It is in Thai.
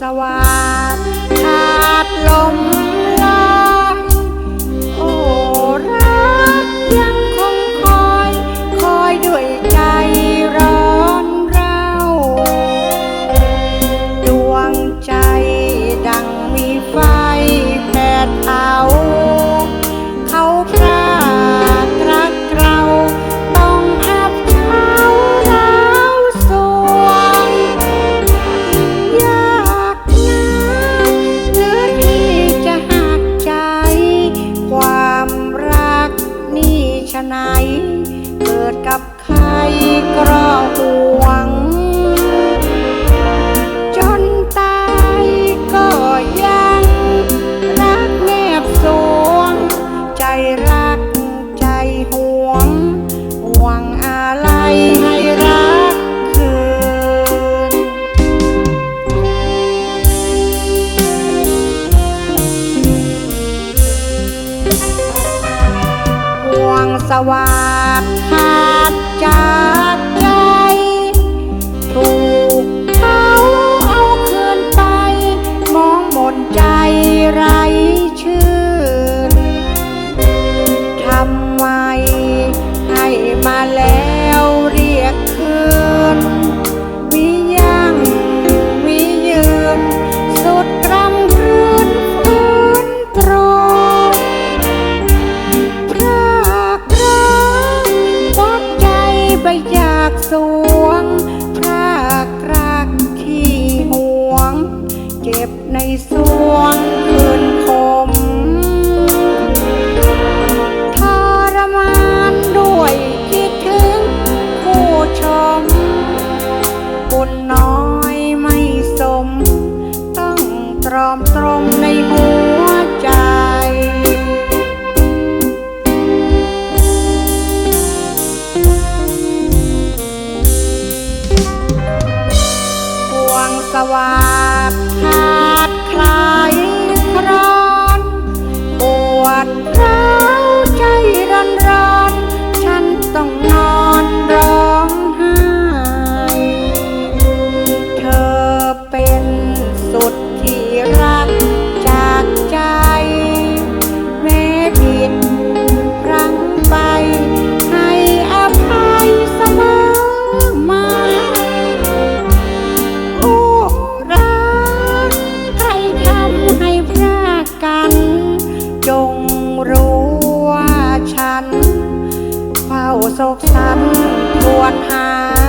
สวัสดขาดลม สว่างขาดจาก จากสวงพรากรักที่ห่วง เก็บในสวงคืนคมทรมานด้วยคิดถึงผู้ชมบุญน้อยไม่สม ต้องตรอมตรังสวาดขาดคลายครอนปวดร้า ปวดหา